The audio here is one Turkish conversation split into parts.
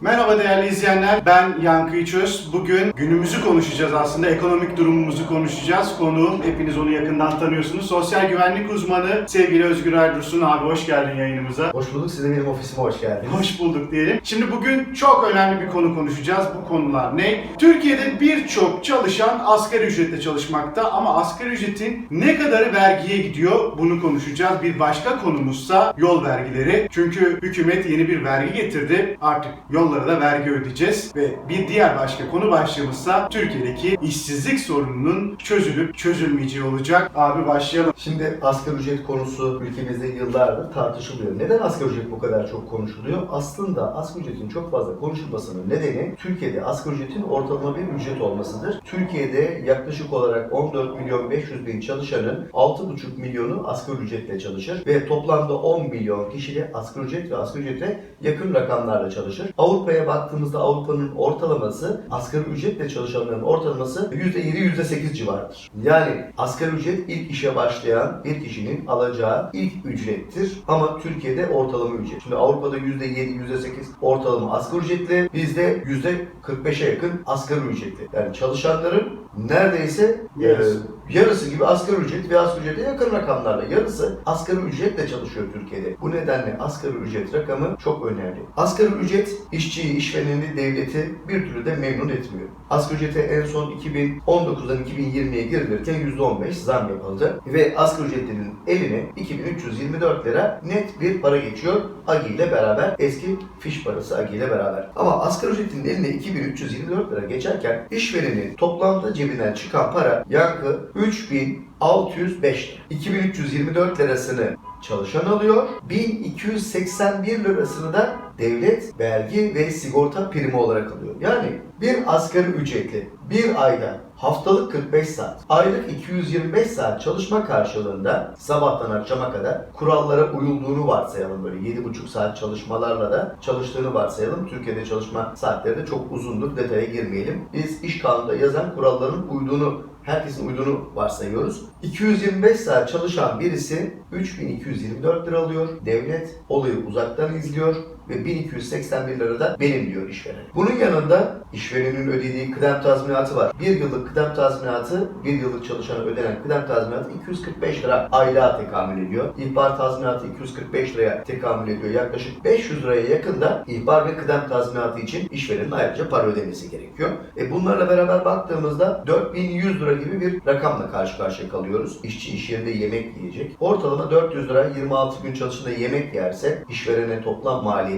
Merhaba değerli izleyenler, ben Yankı İçöz. Bugün günümüzü konuşacağız aslında, ekonomik durumumuzu konuşacağız. Konuğum, hepiniz onu yakından tanıyorsunuz. Sosyal güvenlik uzmanı sevgili Özgür Erdursun abi hoş geldin yayınımıza. Hoş bulduk. Siz de benim ofisime hoş geldiniz. Hoş bulduk diyelim. Şimdi bugün çok önemli bir konu konuşacağız. Bu konular ne? Türkiye'de birçok çalışan asgari ücretle çalışmakta ama asgari ücretin ne kadarı vergiye gidiyor bunu konuşacağız. Bir başka konumuzsa yol vergileri. Çünkü hükümet yeni bir vergi getirdi. Artık yollara da vergi ödeyeceğiz. Ve bir diğer başka konu başlığımızsa Türkiye'deki işsizlik sorununun çözülüp çözülmeyeceği olacak. Abi başlayalım. Şimdi asgari ücret konusu ülkemizde yıllardır tartışılıyor. Neden asgari ücret bu kadar çok konuşuluyor? Aslında asgari ücretin çok fazla konuşulmasının nedeni Türkiye'de asgari ücretin ortalama bir ücret olmasıdır. Türkiye'de yaklaşık olarak 14 milyon 500 bin çalışanın 6,5 milyonu asgari ücretle çalışır ve toplamda 10 milyon kişi de asgari ücret ve asgari ücrete yakın rakamlarla çalışır. Avrupa'ya baktığımızda Avrupa'nın ortalaması asgari ücretle çalışanların ortalaması %7 %8 civarıdır. Yani asgari ücret ilk işe başlayan bir kişinin alacağı ilk ücrettir ama Türkiye'de ortalama ücret. Şimdi Avrupa'da %7 %8 ortalama asgari ücretli bizde %45'e yakın asgari ücretli. Yani çalışanların neredeyse Yarısı. e, yarısı gibi asgari ücret ve asgari ücrete yakın rakamlarla yarısı asgari ücretle çalışıyor Türkiye'de. Bu nedenle asgari ücret rakamı çok önemli. Asgari ücret işçiyi, işvereni, devleti bir türlü de memnun etmiyor. Asgari ücrete en son 2019'dan 2020'ye girilirken %15 zam yapıldı ve asgari ücretlinin eline 2324 lira net bir para geçiyor AGİ ile beraber eski fiş parası AGİ ile beraber. Ama asgari ücretin eline 2324 lira geçerken işverenin toplamda cebinden çıkan para yankı 3605 lira. 2324 lirasını çalışan alıyor. 1281 lirasını da devlet vergi ve sigorta primi olarak alıyor. Yani bir asgari ücretli bir ayda haftalık 45 saat, aylık 225 saat çalışma karşılığında sabahtan akşama kadar kurallara uyulduğunu varsayalım böyle 7,5 saat çalışmalarla da çalıştığını varsayalım. Türkiye'de çalışma saatleri de çok uzundur detaya girmeyelim. Biz iş kanununda yazan kuralların uyduğunu herkesin uyduğunu varsayıyoruz. 225 saat çalışan birisi 3224 lira alıyor. Devlet olayı uzaktan izliyor ve 1281 lira da benim diyor işveren. Bunun yanında işverenin ödediği kıdem tazminatı var. Bir yıllık kıdem tazminatı, bir yıllık çalışana ödenen kıdem tazminatı 245 lira aylığa tekamül ediyor. İhbar tazminatı 245 liraya tekamül ediyor. Yaklaşık 500 liraya yakın da ihbar ve kıdem tazminatı için işverenin ayrıca para ödemesi gerekiyor. E bunlarla beraber baktığımızda 4100 lira gibi bir rakamla karşı karşıya kalıyoruz. İşçi iş yerinde yemek yiyecek. Ortalama 400 lira 26 gün çalışında yemek yerse işverene toplam maliyeti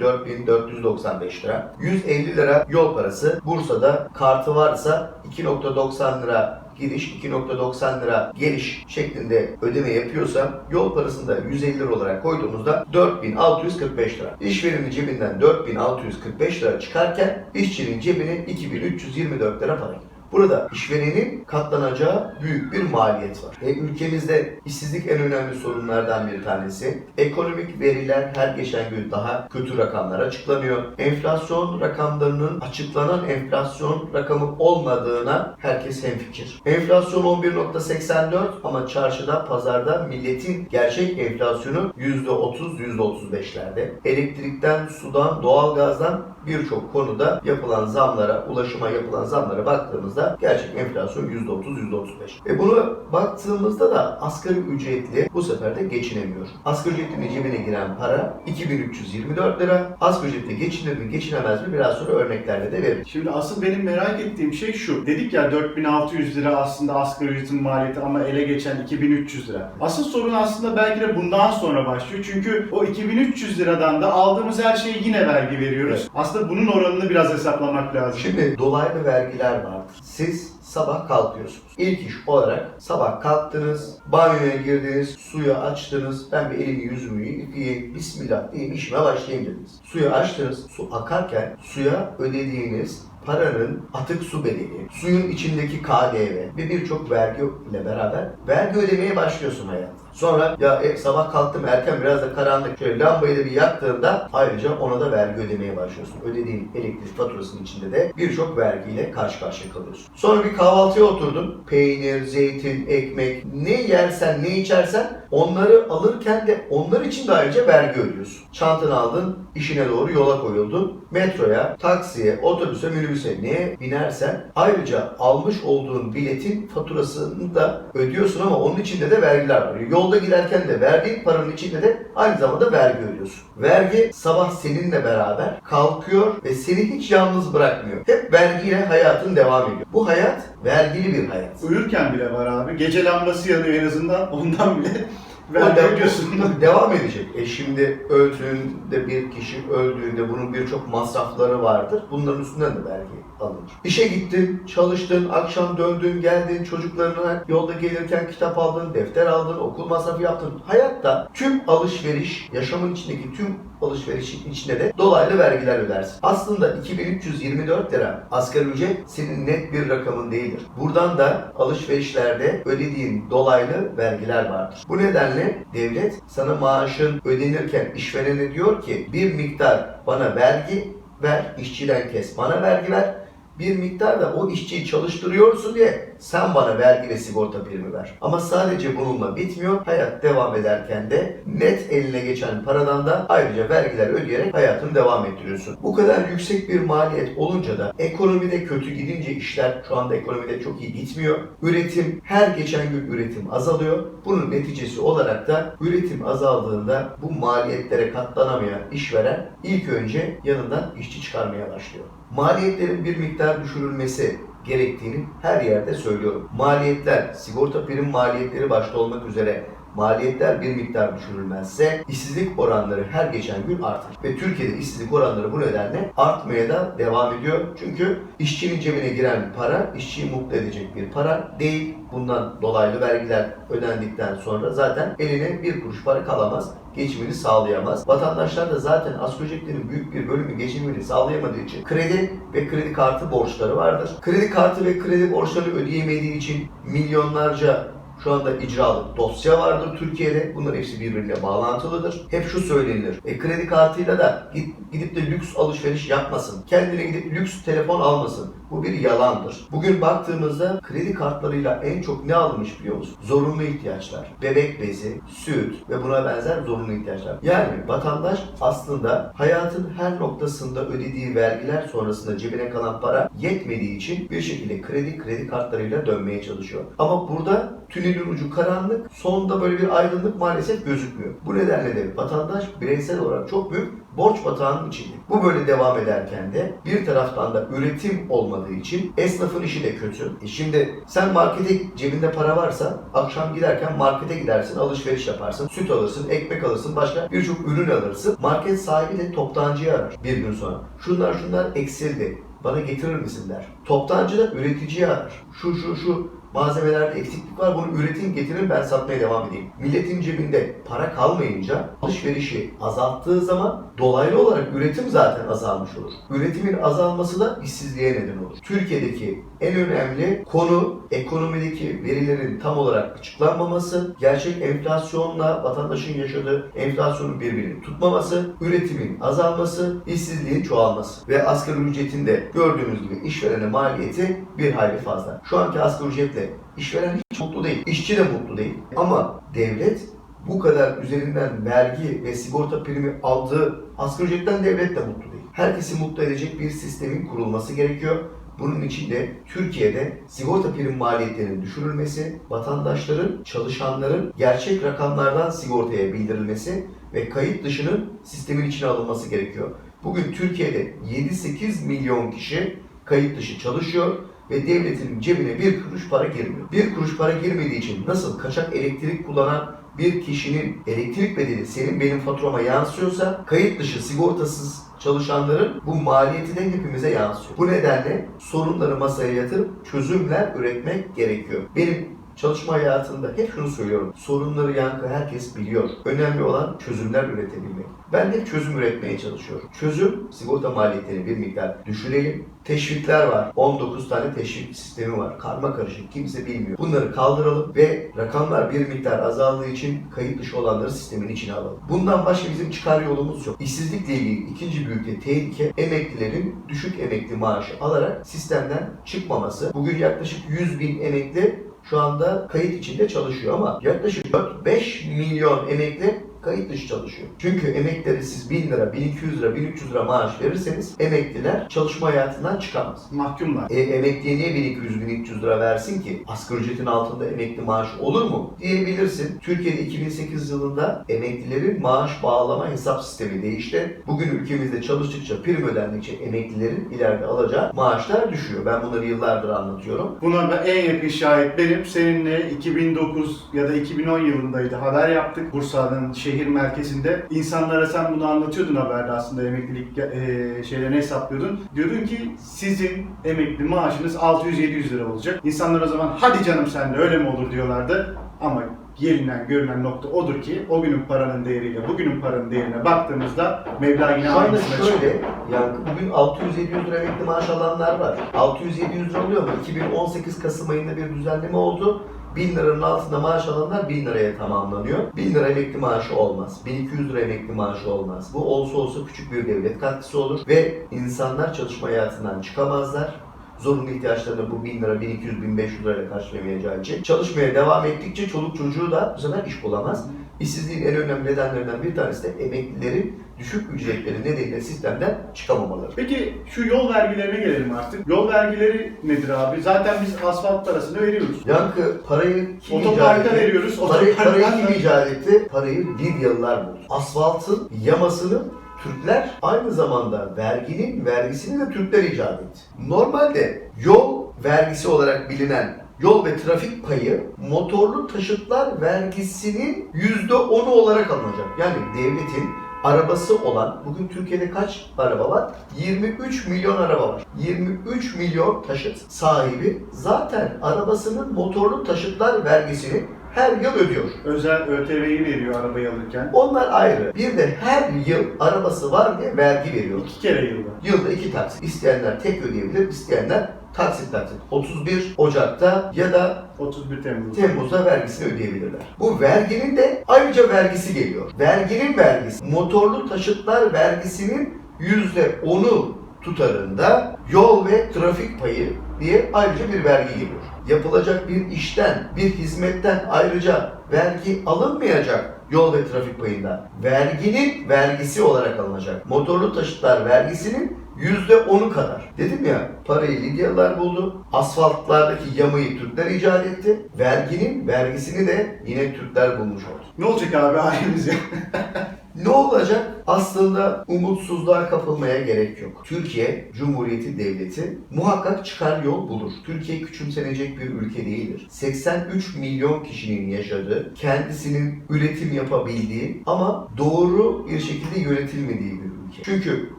4495 lira. 150 lira yol parası. Bursa'da kartı varsa 2.90 lira giriş 2.90 lira geliş şeklinde ödeme yapıyorsa yol parasını da 150 lira olarak koyduğumuzda 4645 lira. İşverenin cebinden 4645 lira çıkarken işçinin cebine 2324 lira para giriyor. Burada işverenin katlanacağı büyük bir maliyet var. E, ülkemizde işsizlik en önemli sorunlardan bir tanesi. Ekonomik veriler her geçen gün daha kötü rakamlar açıklanıyor. Enflasyon rakamlarının açıklanan enflasyon rakamı olmadığına herkes hemfikir. Enflasyon 11.84 ama çarşıda, pazarda milletin gerçek enflasyonu %30, %35'lerde. Elektrikten, sudan, doğalgazdan birçok konuda yapılan zamlara, ulaşıma yapılan zamlara baktığımızda gerçek enflasyon %30, %35. Ve bunu baktığımızda da asgari ücretli bu sefer de geçinemiyor. Asgari ücretlinin cebine giren para 2324 lira. Asgari ücretle geçinir mi, geçinemez mi biraz sonra örneklerle de veririm. Şimdi asıl benim merak ettiğim şey şu. Dedik ya 4600 lira aslında asgari ücretin maliyeti ama ele geçen 2300 lira. Asıl sorun aslında belki de bundan sonra başlıyor. Çünkü o 2300 liradan da aldığımız her şeye yine vergi veriyoruz. Evet. Aslında bunun oranını biraz hesaplamak lazım. Şimdi dolaylı vergiler vardır. Siz sabah kalkıyorsunuz. İlk iş olarak sabah kalktınız, banyoya girdiniz, suyu açtınız. Ben bir elimi yüzümü yıkayayım, bismillah diyeyim işime başlayayım dediniz. Suyu açtınız, su akarken suya ödediğiniz paranın atık su bedeli, suyun içindeki KDV ve birçok vergi ile beraber vergi ödemeye başlıyorsun hayatta. Sonra ya e, sabah kalktım erken biraz da karanlık şöyle lambayı da bir yaktığında ayrıca ona da vergi ödemeye başlıyorsun. Ödediğin elektrik faturasının içinde de birçok vergiyle karşı karşıya kalıyorsun. Sonra bir kahvaltıya oturdun. Peynir, zeytin, ekmek ne yersen ne içersen onları alırken de onlar için de ayrıca vergi ödüyorsun. Çantanı aldın, işine doğru yola koyuldun. Metroya, taksiye, otobüse, minibüse neye binersen ayrıca almış olduğun biletin faturasını da ödüyorsun ama onun içinde de vergiler var. Yolda giderken de verdiğin paranın içinde de aynı zamanda vergi ödüyorsun. Vergi sabah seninle beraber kalkıyor ve seni hiç yalnız bırakmıyor. Hep vergiyle hayatın devam ediyor. Bu hayat vergili bir hayat. Uyurken bile var abi. Gece lambası yanıyor en azından. Ondan bile ödüyorsun. bu devam edecek. E şimdi öldüğünde bir kişi öldüğünde bunun birçok masrafları vardır. Bunların üstünden de vergi alınır. İşe gittin, çalıştın, akşam döndün, geldin, çocuklarına yolda gelirken kitap aldın, defter aldın, okul masrafı yaptın. Hayatta tüm alışveriş, yaşamın içindeki tüm alışverişin içinde de dolaylı vergiler ödersin. Aslında 2324 lira asgari ücret senin net bir rakamın değildir. Buradan da alışverişlerde ödediğin dolaylı vergiler vardır. Bu nedenle devlet sana maaşın ödenirken işverene diyor ki bir miktar bana vergi ver, işçiden kes bana vergi ver. Bir miktar da o işçiyi çalıştırıyorsun diye sen bana vergi ve sigorta primi ver. Ama sadece bununla bitmiyor. Hayat devam ederken de net eline geçen paradan da ayrıca vergiler ödeyerek hayatını devam ettiriyorsun. Bu kadar yüksek bir maliyet olunca da ekonomide kötü gidince işler şu anda ekonomide çok iyi gitmiyor. Üretim her geçen gün üretim azalıyor. Bunun neticesi olarak da üretim azaldığında bu maliyetlere katlanamayan işveren ilk önce yanından işçi çıkarmaya başlıyor. Maliyetlerin bir miktar düşürülmesi gerektiğini her yerde söylüyorum. Maliyetler, sigorta prim maliyetleri başta olmak üzere maliyetler bir miktar düşürülmezse işsizlik oranları her geçen gün artar. Ve Türkiye'de işsizlik oranları bu nedenle artmaya da devam ediyor. Çünkü işçinin cebine giren para işçiyi mutlu edecek bir para değil. Bundan dolaylı vergiler ödendikten sonra zaten eline bir kuruş para kalamaz geçimini sağlayamaz. Vatandaşlar da zaten asgari ücretlerin büyük bir bölümü geçimini sağlayamadığı için kredi ve kredi kartı borçları vardır. Kredi kartı ve kredi borçları ödeyemediği için milyonlarca şu anda icralık dosya vardır Türkiye'de. Bunların hepsi birbiriyle bağlantılıdır. Hep şu söylenilir. E, kredi kartıyla da gidip de lüks alışveriş yapmasın. Kendine gidip lüks telefon almasın. Bu bir yalandır. Bugün baktığımızda kredi kartlarıyla en çok ne alınmış biliyor musun? Zorunlu ihtiyaçlar. Bebek bezi, süt ve buna benzer zorunlu ihtiyaçlar. Yani vatandaş aslında hayatın her noktasında ödediği vergiler sonrasında cebine kalan para yetmediği için bir şekilde kredi kredi kartlarıyla dönmeye çalışıyor. Ama burada tünelin ucu karanlık, sonunda böyle bir aydınlık maalesef gözükmüyor. Bu nedenle de vatandaş bireysel olarak çok büyük borç batağının içinde. Bu böyle devam ederken de bir taraftan da üretim olmadığı için esnafın işi de kötü. E şimdi sen markete cebinde para varsa akşam giderken markete gidersin, alışveriş yaparsın, süt alırsın, ekmek alırsın, başka birçok ürün alırsın. Market sahibi de toptancıyı arar bir gün sonra. Şunlar şunlar eksildi. Bana getirir misin der. Toptancı da üreticiyi arar. Şu şu şu malzemelerde eksiklik var bunu üretin getirin ben satmaya devam edeyim. Milletin cebinde para kalmayınca alışverişi azalttığı zaman dolaylı olarak üretim zaten azalmış olur. Üretimin azalması da işsizliğe neden olur. Türkiye'deki en önemli konu ekonomideki verilerin tam olarak açıklanmaması, gerçek enflasyonla vatandaşın yaşadığı enflasyonun birbirini tutmaması, üretimin azalması, işsizliğin çoğalması ve asgari ücretin de gördüğünüz gibi işverene maliyeti bir hayli fazla. Şu anki asgari ücretle işveren hiç mutlu değil, işçi de mutlu değil. Ama devlet bu kadar üzerinden vergi ve sigorta primi aldığı asgari ücretten devlet de mutlu değil. Herkesi mutlu edecek bir sistemin kurulması gerekiyor. Bunun için de Türkiye'de sigorta prim maliyetlerinin düşürülmesi, vatandaşların, çalışanların gerçek rakamlardan sigortaya bildirilmesi ve kayıt dışının sistemin içine alınması gerekiyor. Bugün Türkiye'de 7-8 milyon kişi kayıt dışı çalışıyor ve devletin cebine bir kuruş para girmiyor. Bir kuruş para girmediği için nasıl kaçak elektrik kullanan bir kişinin elektrik bedeli senin benim faturama yansıyorsa kayıt dışı sigortasız çalışanların bu maliyeti hepimize yansıyor. Bu nedenle sorunları masaya yatırıp çözümler üretmek gerekiyor. Benim çalışma hayatında hep şunu söylüyorum. Sorunları yankı herkes biliyor. Önemli olan çözümler üretebilmek. Ben hep çözüm üretmeye çalışıyorum. Çözüm sigorta maliyetlerini bir miktar düşürelim. Teşvikler var. 19 tane teşvik sistemi var. Karma karışık. Kimse bilmiyor. Bunları kaldıralım ve rakamlar bir miktar azaldığı için kayıt dışı olanları sistemin içine alalım. Bundan başka bizim çıkar yolumuz yok. İşsizlikle ilgili ikinci büyük de tehlike emeklilerin düşük emekli maaşı alarak sistemden çıkmaması. Bugün yaklaşık 100 bin emekli şu anda kayıt içinde çalışıyor ama yaklaşık 4-5 milyon emekli kayıt dışı çalışıyor. Çünkü emeklileri siz 1000 lira, 1200 lira, 1300 lira maaş verirseniz emekliler çalışma hayatından çıkamaz. Mahkumlar. E, emekliye niye 1200-1300 lira versin ki? Asgari ücretin altında emekli maaşı olur mu? Diyebilirsin. Türkiye'de 2008 yılında emeklilerin maaş bağlama hesap sistemi değişti. Bugün ülkemizde çalıştıkça prim ödendikçe emeklilerin ileride alacağı maaşlar düşüyor. Ben bunları yıllardır anlatıyorum. Buna ben en yakın şahit benim. Seninle 2009 ya da 2010 yılındaydı haber yaptık. Bursa'nın şehir merkezinde. İnsanlara sen bunu anlatıyordun haberde aslında emeklilik e, şeylerini hesaplıyordun. Diyordun ki sizin emekli maaşınız 600-700 lira olacak. İnsanlar o zaman hadi canım sen de öyle mi olur diyorlardı. Ama gelinen görünen nokta odur ki o günün paranın değeriyle bugünün paranın değerine baktığımızda meblağ yine Şu anda aynısına çıkıyor. şöyle, yani bugün 600-700 lira emekli maaş alanlar var. 600-700 lira oluyor mu? 2018 Kasım ayında bir düzenleme oldu. 1000 liranın altında maaş alanlar 1000 liraya tamamlanıyor. 1000 lira emekli maaşı olmaz. 1200 lira emekli maaşı olmaz. Bu olsa olsa küçük bir devlet katkısı olur ve insanlar çalışma hayatından çıkamazlar. Zorunlu ihtiyaçlarını bu 1000 lira, 1200, 1500 lirayla karşılayamayacağı için çalışmaya devam ettikçe çoluk çocuğu da bu sefer iş bulamaz. İşsizliğin en önemli nedenlerinden bir tanesi de emeklilerin düşük ücretleri nedeniyle sistemden çıkamamaları. Peki şu yol vergilerine gelelim artık. Yol vergileri nedir abi? Zaten biz asfalt parasını veriyoruz. Yankı parayı kim Otoparka icat etti? veriyoruz. Parayı, parayı Otoparktan kim icat etti? Parayı Lidyalılar buldu. Asfaltın yamasını Türkler aynı zamanda verginin vergisini de Türkler icat etti. Normalde yol vergisi olarak bilinen yol ve trafik payı motorlu taşıtlar vergisinin %10'u olarak alınacak. Yani devletin arabası olan, bugün Türkiye'de kaç araba var? 23 milyon araba var. 23 milyon taşıt sahibi zaten arabasının motorlu taşıtlar vergisini her yıl ödüyor. özel ÖTV'yi veriyor arabayı alırken. Onlar ayrı. Bir de her yıl arabası var diye vergi veriyor. İki kere yılda. Yılda iki taksit. İsteyenler tek ödeyebilir, isteyenler taksit taksit. 31 Ocak'ta ya da 31 Temmuz. Temmuz'da vergisini ödeyebilirler. Bu verginin de ayrıca vergisi geliyor. Verginin vergisi, motorlu taşıtlar vergisinin %10'u tutarında yol ve trafik payı diye ayrıca bir vergi geliyor. Yapılacak bir işten, bir hizmetten ayrıca vergi alınmayacak yol ve trafik payından. Verginin vergisi olarak alınacak. Motorlu taşıtlar vergisinin %10'u kadar. Dedim ya parayı Lidyalılar buldu. Asfaltlardaki yamayı Türkler icat etti. Verginin vergisini de yine Türkler bulmuş oldu. Ne olacak abi halimiz ya? Ne olacak? Aslında umutsuzluğa kapılmaya gerek yok. Türkiye Cumhuriyeti Devleti muhakkak çıkar yol bulur. Türkiye küçümsenecek bir ülke değildir. 83 milyon kişinin yaşadığı, kendisinin üretim yapabildiği ama doğru bir şekilde yönetilmediği bir ülke. Çünkü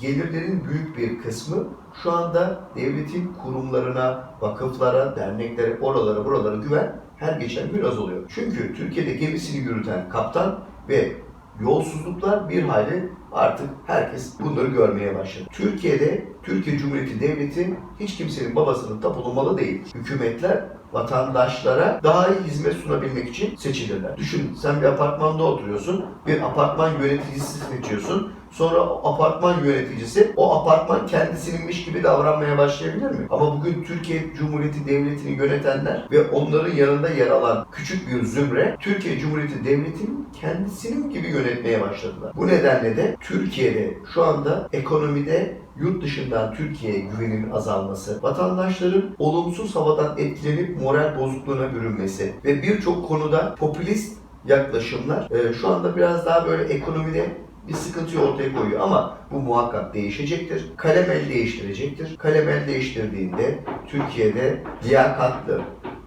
gelirlerin büyük bir kısmı şu anda devletin kurumlarına, vakıflara, derneklere, oralara, buralara güven her geçen gün azalıyor. Çünkü Türkiye'de gemisini yürüten kaptan ve yolsuzluklar bir hayli artık herkes bunları görmeye başladı. Türkiye'de Türkiye Cumhuriyeti Devleti hiç kimsenin babasının tapulu malı değil. Hükümetler vatandaşlara daha iyi hizmet sunabilmek için seçilirler. Düşün sen bir apartmanda oturuyorsun, bir apartman yöneticisi seçiyorsun. Sonra apartman yöneticisi o apartman kendisininmiş gibi davranmaya başlayabilir mi? Ama bugün Türkiye Cumhuriyeti Devleti'ni yönetenler ve onların yanında yer alan küçük bir zümre Türkiye Cumhuriyeti Devleti'nin kendisinin gibi yönetmeye başladılar. Bu nedenle de Türkiye'de şu anda ekonomide yurt dışından Türkiye'ye güvenin azalması, vatandaşların olumsuz havadan etkilenip moral bozukluğuna bürünmesi ve birçok konuda popülist yaklaşımlar e, şu anda biraz daha böyle ekonomide bir sıkıntıyı ortaya koyuyor ama bu muhakkak değişecektir. Kalem el değiştirecektir. Kalem el değiştirdiğinde Türkiye'de liyakatlı,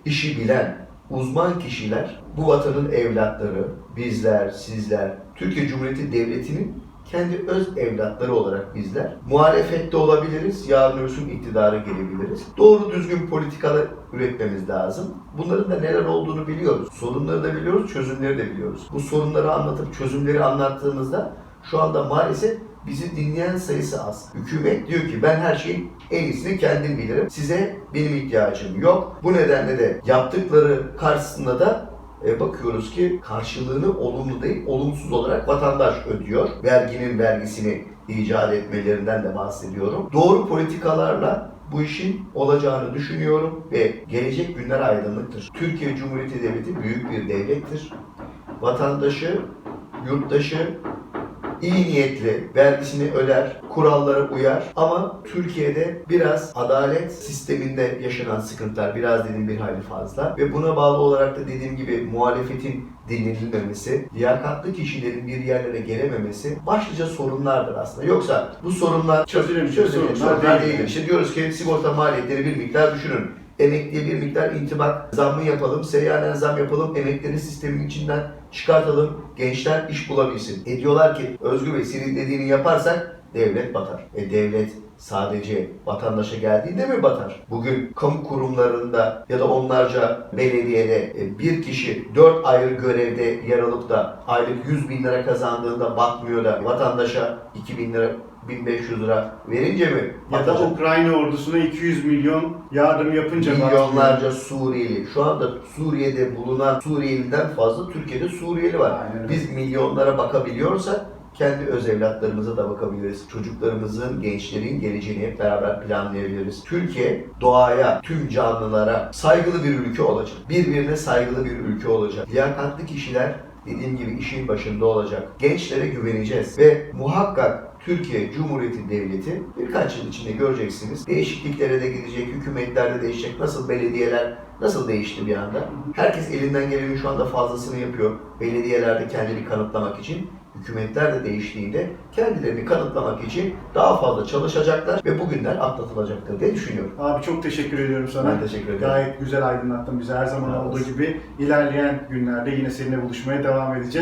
işi bilen, uzman kişiler bu vatanın evlatları, bizler, sizler, Türkiye Cumhuriyeti Devleti'nin kendi öz evlatları olarak bizler muhalefette olabiliriz, yarın öbürsün iktidara gelebiliriz. Doğru düzgün politikalar üretmemiz lazım. Bunların da neler olduğunu biliyoruz. Sorunları da biliyoruz, çözümleri de biliyoruz. Bu sorunları anlatıp çözümleri anlattığımızda şu anda maalesef bizi dinleyen sayısı az. Hükümet diyor ki ben her şeyin en iyisini kendim bilirim. Size benim ihtiyacım yok. Bu nedenle de yaptıkları karşısında da e, bakıyoruz ki karşılığını olumlu değil, olumsuz olarak vatandaş ödüyor. Verginin vergisini icat etmelerinden de bahsediyorum. Doğru politikalarla bu işin olacağını düşünüyorum ve gelecek günler aydınlıktır. Türkiye Cumhuriyeti Devleti büyük bir devlettir. Vatandaşı, yurttaşı iyi niyetli, vergisini öder, kurallara uyar ama Türkiye'de biraz adalet sisteminde yaşanan sıkıntılar biraz dedim bir hayli fazla ve buna bağlı olarak da dediğim gibi muhalefetin dinlenilmemesi, liyakatlı kişilerin bir yerlere gelememesi başlıca sorunlardır aslında. Yoksa bu sorunlar çözülemeyecek sorunlar sorunlar değil. değil. İşte diyoruz ki sigorta maliyetleri bir miktar düşürün. Emekliye bir miktar intibak zammı yapalım, seyyanen zam yapalım, emekleri sistemin içinden çıkartalım, gençler iş bulabilsin. E diyorlar ki Özgür Bey senin dediğini yaparsak devlet batar. E devlet sadece vatandaşa geldiğinde mi batar? Bugün kamu kurumlarında ya da onlarca belediyede e, bir kişi dört ayrı görevde yer alıp da aylık 100 bin lira kazandığında batmıyor da vatandaşa 2000 lira 1500 lira verince mi Ya da batacak? Ukrayna ordusuna 200 milyon yardım yapınca Milyonlarca Suriyeli. Şu anda Suriye'de bulunan Suriyeliden fazla Türkiye'de Suriyeli var. Aynen. Biz milyonlara bakabiliyorsak kendi öz evlatlarımıza da bakabiliriz. Çocuklarımızın, gençlerin geleceğini hep beraber planlayabiliriz. Türkiye doğaya, tüm canlılara saygılı bir ülke olacak. Birbirine saygılı bir ülke olacak. Liyakatlı kişiler dediğim gibi işin başında olacak. Gençlere güveneceğiz ve muhakkak Türkiye Cumhuriyeti Devleti birkaç yıl içinde göreceksiniz. Değişikliklere de gidecek, hükümetler de değişecek. Nasıl belediyeler nasıl değişti bir anda? Herkes elinden gelenin şu anda fazlasını yapıyor. Belediyelerde kendini kanıtlamak için. Hükümetler de değiştiğinde kendilerini kanıtlamak için daha fazla çalışacaklar ve bugünler atlatılacaktır diye düşünüyorum. Abi çok teşekkür ediyorum sana. Ben teşekkür ederim. Gayet güzel aydınlattın bizi her zaman Sağ olduğu gibi. İlerleyen günlerde yine seninle buluşmaya devam edeceğiz.